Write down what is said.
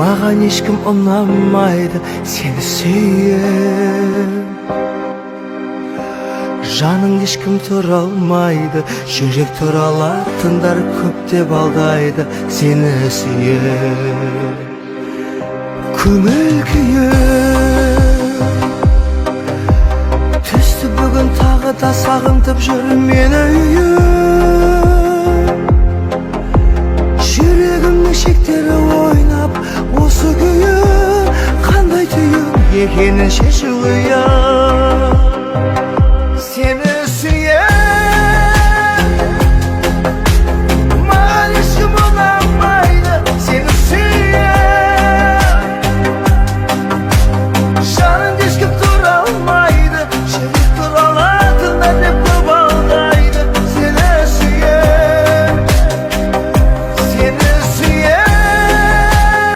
маған ешкім ұнамайды сені сүйем. Жаның ешкім тұра алмайды жүрек тұралатындар көп деп алдайды сені сүйем. Көңіл күйім түсті бүгін тағы да сағынтып жүр мені. 也还能携手而样。